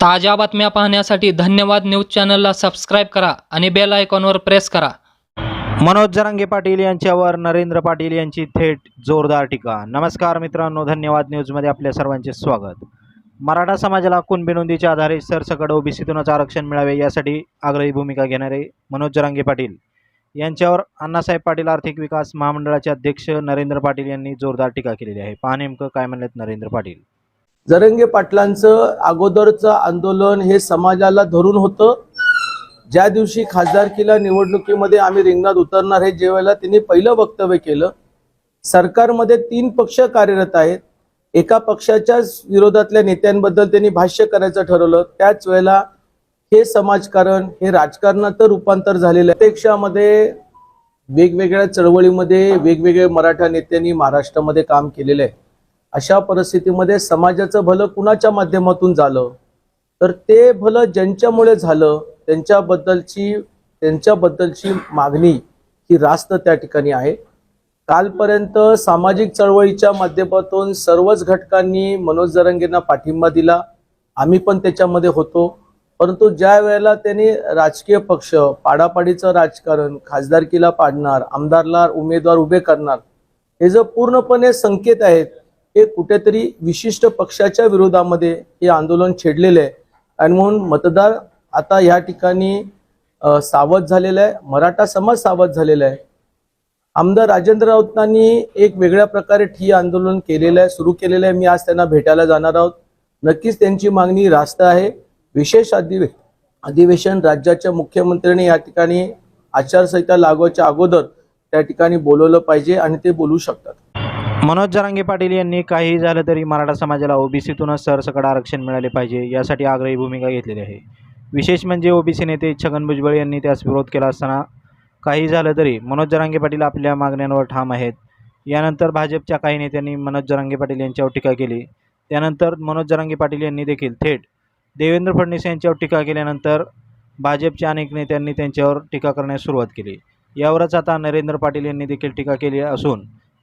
ताज्या बातम्या पाहण्यासाठी धन्यवाद न्यूज चॅनलला सबस्क्राईब करा आणि बेल आयकॉनवर प्रेस करा. मनोज जरांगे पाटील यांच्यावर नरेंद्र पाटील यांची थेट जोरदार टीका. नमस्कार मित्रांनो धन्यवाद न्यूजमध्ये आपल्या सर्वांचे स्वागत. मराठा समाजाला कुणबी नोंदीच्या आधारे सरसकट ओबीसीतूनच आरक्षण मिळावे यासाठी आग्रही भूमिका घेणारे मनोज जरांगे पाटील यांच्यावर अण्णासाहेब पाटील आर्थिक विकास महामंडळाचे अध्यक्ष नरेंद्र पाटील यांनी जोरदार टीका केलेली आहे. पहा नेमकं काय म्हणलेत नरेंद्र पाटील. जरंगे पाटलांचं अगोदरचं आंदोलन हे समाजाला धरून होतं. ज्या दिवशी खासदारकीला निवडणुकीमध्ये आम्ही रिंगणात उतरणार हे ज्यावेळेला त्यांनी पहिलं वक्तव्य केलं सरकारमध्ये तीन पक्ष कार्यरत आहेत. एका पक्षाच्या विरोधातल्या नेत्यांबद्दल त्यांनी भाष्य करायचं ठरवलं. त्याच वेळेला हे समाजकारण हे राजकारणात रूपांतर झालेलं आहे. प्रत्यक्षामध्ये वेगवेगळ्या चळवळीमध्ये वेगवेगळ्या मराठा नेत्यांनी महाराष्ट्रामध्ये काम केलेलं आहे. अशा परिस्थितीमध्ये समाजाचं भलं कुणाच्या माध्यमातून झालं? तर ते भलं ज्यांच्यामुळे झालं त्यांच्याबद्दलची त्यांच्याबद्दलची मागणी ही रास्त त्या ठिकाणी आहे. कालपर्यंत सामाजिक चळवळीच्या माध्यमातून सर्वच घटकांनी मनोज जरंगेंना पाठिंबा दिला. आम्ही पण त्याच्यामध्ये होतो. परंतु ज्या वेळेला त्यांनी राजकीय पक्ष पाडापाडीचं राजकारण खासदारकीला पाडणार आमदारला उमेदवार उभे करणार हे जे पूर्णपणे संकेत आहेत हे कुठेतरी विशिष्ट पक्षाच्या विरोधामध्ये हे आंदोलन छेडलेलं आहे. आणि म्हणून मतदार आता या ठिकाणी सावध झालेला आहे. मराठा समाज सावध झालेला आहे. आमदार राजेंद्र राऊतांनी एक वेगळ्या प्रकारे ठिय्या आंदोलन केलेलं आहे सुरू केलेलं आहे. मी आज त्यांना भेटायला जाणार आहोत. नक्कीच त्यांची मागणी रास्त आहे. विशेष अधिवे अधिवेशन राज्याच्या मुख्यमंत्र्यांनी या ठिकाणी आचारसंहिता लागवायच्या अगोदर त्या ठिकाणी बोलवलं पाहिजे आणि ते बोलू शकतात. मनोज जरांगे पाटील यांनी काही झालं तरी मराठा समाजाला ओबीसीतूनच सरसकट आरक्षण मिळाले पाहिजे यासाठी आग्रही भूमिका घेतलेली आहे. विशेष म्हणजे ओबीसी नेते छगन भुजबळ यांनी त्यास विरोध केला असताना काही झालं तरी मनोज जरांगे पाटील आपल्या मागण्यांवर ठाम आहेत. यानंतर भाजपच्या काही नेत्यांनी मनोज जरांगे पाटील यांच्यावर टीका केली. त्यानंतर मनोज जरांगे पाटील यांनी देखील थेट देवेंद्र फडणवीस यांच्यावर टीका केल्यानंतर भाजपच्या अनेक नेत्यांनी त्यांच्यावर टीका करण्यास सुरुवात केली. यावरच आता नरेंद्र पाटील यांनी देखील टीका केली असून